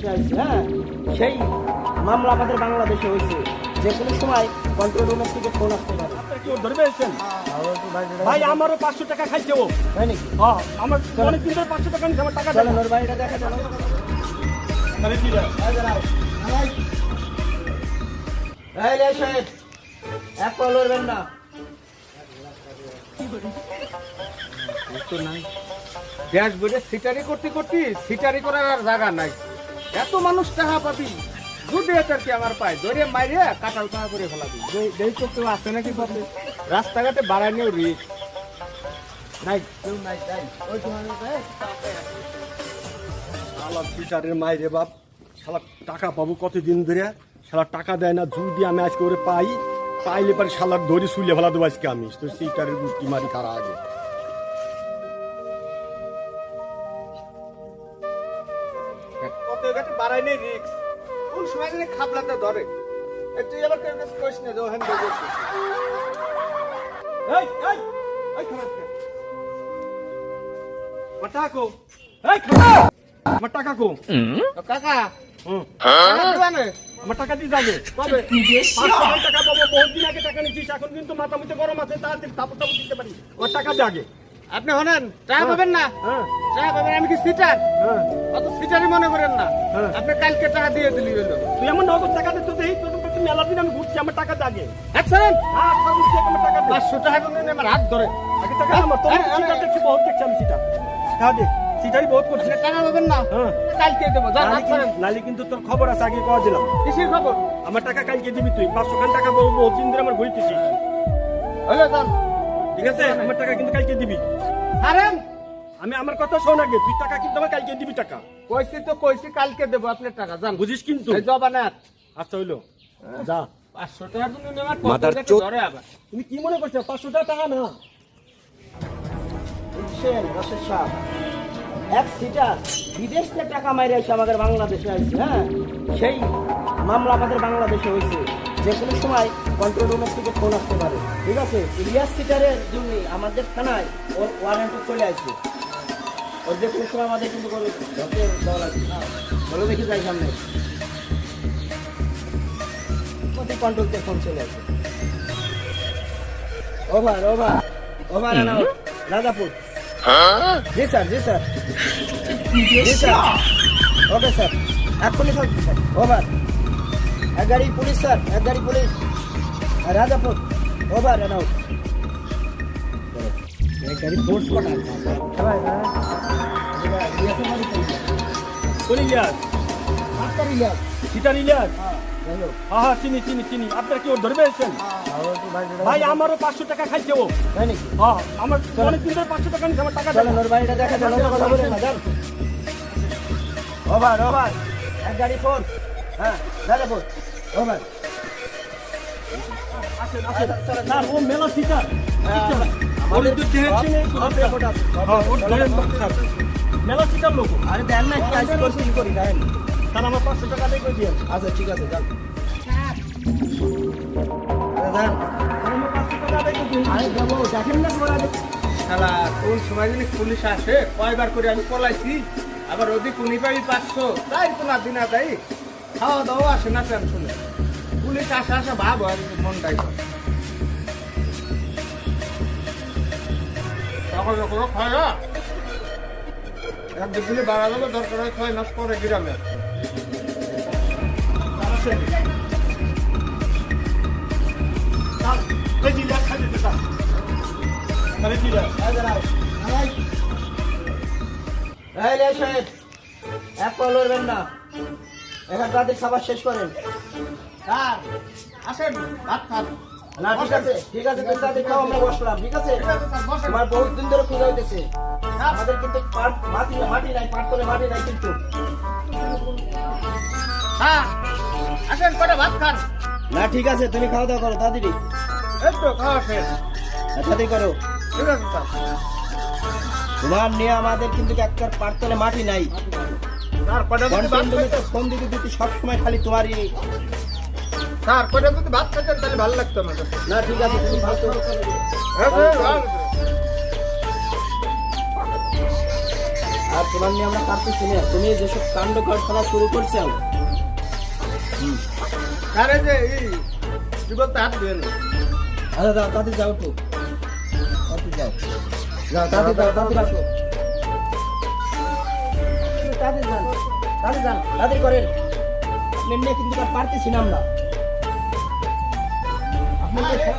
দেশে হ্যাঁ সেই মামলা আমাদের বাংলাদেশে হয়েছে। যে কোনো সময় কন্ট্রোল রুমের থেকে ফোন আসতে পারে। ভাই আমারও পাঁচশো টাকা খাইছে ও। তাই নাকি? হ্যাঁ আমার ধরে পাঁচশো টাকা নিচ্ছে আমার টাকা দেন চলেন ওর বাড়িটা দেখা চলো তাহলে ঠিক আছে এই লে সাহেব এক কল লড়বেন না। গ্যাস বইটা সিটারি করতে করতে সিটারি করার আর জায়গা নাই। এত মানুষ টাকা পাবি। দুধে আর আমার পায় ধরে মাইরে করে ফেলাবি। দেই তো কেউ আছে নাকি পাবে রাস্তাঘাটে বাড়ায় নিয়েও রিক নাই কেউ নাই তাই ওই শালা ফিটারের মায়ের বাপ শালা টাকা পাবো কতদিন ধরে? শালা টাকা দেয় না যদি আমি আজকে ওরে পাই। পাইলে পরে শালার ধরে শুলে ফেলা দেবো আজকে আমি। তো সিটারের মারি কারা আগে। ঘাটে বাড়ায় নেই রিক্স কোন সময় জানি খাবলাতে ধরে। তুই আবার কেউ কাছে কইস না? আমার টাকা কো। এই খারাপ আমার টাকা কো। কাকা। হুম। টাকা দিবা না? আমার টাকা দিয়ে যাবে। কবে? টাকা পাবো। বহুত দিন আগে টাকা নিচ্ছিস এখন কিন্তু মাথা মুখে গরম আছে। তাড়াতাড়ি তাপর তাপর দিতে পারি টাকা আগে। আপনি হনেন টাকা পাবেন না। হ্যাঁ। আমি কি সিটার? হ্যাঁ। অত সিটারই মনে করেন না। হ্যাঁ। আপনি কালকে টাকা দিয়ে দিলি হলো। তুই আমার নগদ টাকা দে তো দেই তোর কাছে মেলা দিন আমি ঘুরছি আমার টাকা হ্যাঁ ঘুরছি আমার টাকা দে। পাঁচশো টাকা করে আমার হাত ধরে। আগে টাকা আমার তোর আরে, আরে, সিটার দেখছি বহুত দেখছি আমি সিটার। টাকা দে সিটারই বহুত করছি। টাকা পাবেন না। হ্যাঁ। কালকে দেবো যান হাত ধরেন কিন্তু- নালি কিন্তু তোর খবর আছে আগে কওয়া দিলাম। কিসের খবর? আমার টাকা কালকে দিবি তুই। পাঁচশো খান টাকা বহুত দিন ধরে আমার ঘুরতেছি হলো ঠিক আছে? আমার টাকা কিন্তু কালকে দিবি। হারেন? আমি আমার কথা শোন আগে তুই টাকা কিন্তু আমার কালকে দিবি টাকা। কইছি তো কইছি কালকে দেবো আপনার টাকা যান বুঝিস কিন্তু। এই জবানাত আচ্ছা হইল। যা। পাঁচশো টাকার জন্য আমার মাথার ধরে আবার। তুমি কি মনে করছ পাঁচশো টাকা টাকা না? বুঝছেন রশেদ সাহেব এক সিটার বিদেশ থেকে টাকা মাইরে এসে আমাদের বাংলাদেশে আইছে হ্যাঁ? সেই মামলা আমাদের বাংলাদেশে হয়েছে। যে কোনো সময় কন্ট্রোল রুমের থেকে ফোন আসতে পারে ঠিক আছে? ইলিয়াস সিটারের জন্য আমাদের থানায় ওর ওয়ারেন্ট চলে আসছে ওর যে কোনো সময় আমাদের কিন্তু কোনো ধরতে দেওয়া লাগবে না। বলো দেখি যাই সামনে। কন্ট্রোল থেকে ফোন চলে আসে। Over over over and Rajapur. G sir জি স্যার। জি স্যার। Okay sir. এক্ষুনি স্যার স্যার। ওভার। এক গাড়ি পুলিশ স্যার, এক গাড়ি police. Rajapur. Over and out এক গাড়ি ফোর্স পাঠান কোন ইলিয়াস? আপনার ইয়ার সিটার ইলিয়াস? হ্যাঁ হ্যাঁ হ্যাঁ চিনি চিনি চিনি। আপনারা কি ওর ধরে পেয়েছেন ভাই আমারও পাঁচশো টাকা খাইছে ও। তাই নাকি? হ্যাঁ আমার অনেক দিন ধরে পাঁচশো টাকা নিচ্ছে আমার টাকা চলেন ওর বাড়িটা দেখা চলো কথা বলেন না ওভার ওভার এক গাড়ি ফোর। হ্যাঁ রাজাপুর ওভার আসেন আসেন। স্যার ও মেলা সিটার আমাদের না, হ্যাঁ ওর স্যার মেলা সিটার লোক। আরে দেন না কি আজ করছি করি দেন। স্যার আমার পাঁচশো টাকা দিয়ে করে দিয়ে আচ্ছা ঠিক আছে যান। আরে যান করে কোন সময় জানি পুলিশ আসে কয়বার করে আমি পলাইছি আবার ওদিক উনি পাবি পাঁচশো। তাই তো না দিনা তাই খাওয়া দাওয়া আসে না টেনশনে। পুলিশ আসা আসা ভাব হয় মনটাই তখন না এক যাবে দরকার হয় ছয় মাস পরে গ্রামে এক কল লড়বেন না। এখান তাদের খাবার শেষ করেন। আসেন, ভাত খান। না ঠিক আছে ঠিক আছে তুমি তাদের খাও আমরা বসলাম ঠিক আছে? ঠিক আছে, স্যার, বসেন। তোমার বহুত দিন ধরে খুঁজে হইতেছে। আমাদের কিন্তু পাট- মাটি মাটি নাই পাট করে মাটি নাই কিন্তু। হ্যাঁ আসেন কটা ভাত খান। না ঠিক আছে তুমি খাওয়া দাওয়া করো এই তো খাওয়া শেষ। তাড়াতাড়ি করো। ঠিক আছে তোমার নিয়ে আমাদের কিন্তু একটা পাটতলে মাটি নাই। ফোন দিতে দিতে সবসময় খালি তোমারই স্যার কটা যদি ভাত খাইতেন তাহলে ভালো লাগতো না ঠিক আছে তুমি হ্যাঁ। আর তোমার নিয়ে আমরা পারতেছি না তুমি যেসব কাণ্ড কারখানা শুরু করছ আরে যে এই বলতে হাত দেন আচ্ছা দাও তাতে যাও তো। তাতে যাও। যাও তাতে যাও তাতে রাখো তাতে যান তাতে যান তাতে করেন। এমনি কিন্তু আর পারতেছি না আমরা। ঠিক আছে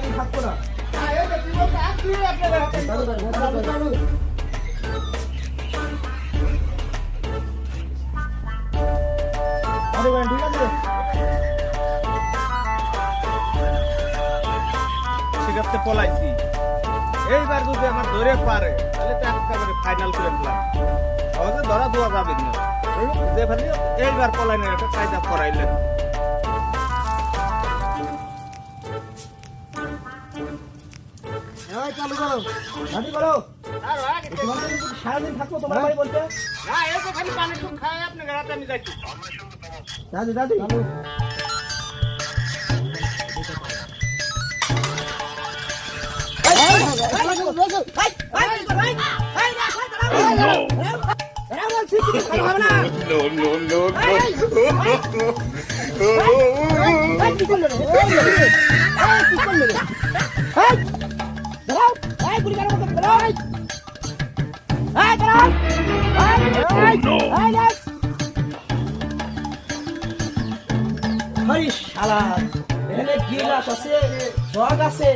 সেক্ষেত্রে পলাইছি। এইবার যদি আমার ধরে পারে তাহলে তো একেবারে ফাইনাল করে ফেলাম আমাকে ধরা দেওয়া যাবে না যে এইবার পলাইনের একটা কায়দা করাইলেন চালু করো গাড়ি করো তো সারাদিন থাকব তোমার বাড়ি বলতে খালি পানি টুক খাই আপনাকে রাতে আমি যাচ্ছি দাদি দাদি আরে শালা এখানে গিলাস আছে জগ আছে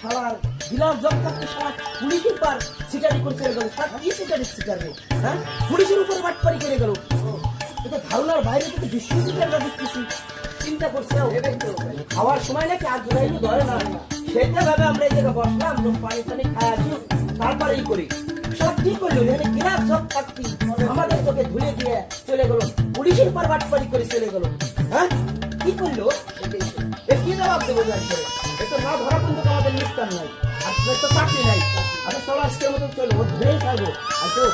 শালার গিলাস জগ থাকতে শালা পুলিশের পার সিটারি করতে গেল। শালা কি সিটারি সিটারি? হ্যাঁ? পুলিশের উপরে বাটপারি করে গেল। এটা ধারণার বাইরে থেকে বিশ্বজিৎ আমরা দেখতেছি। চিন্তা করছে। খাওয়ার সময় নাকি আর জোড়াই ধরে না। সেটা ভাবে আমরা এই জায়গায় বসলাম পানি টানি খায় আসি তারপরে করি। সব কি করল এখানে গিলাস সব থাকতি আমাদের তোকে ধুলে দিয়ে চলে গেল। পুলিশের পর বাটপারি করে চলে গেল। হ্যাঁ? কি করল? এ কি জবাব দেবো এ তো না ধরা কিন্তু আমাদের নিস্তার নাই। আপনার তো চাকরি নাই। আমি সব আজকের মতো চলো, ও ধরেই খাব। আর তো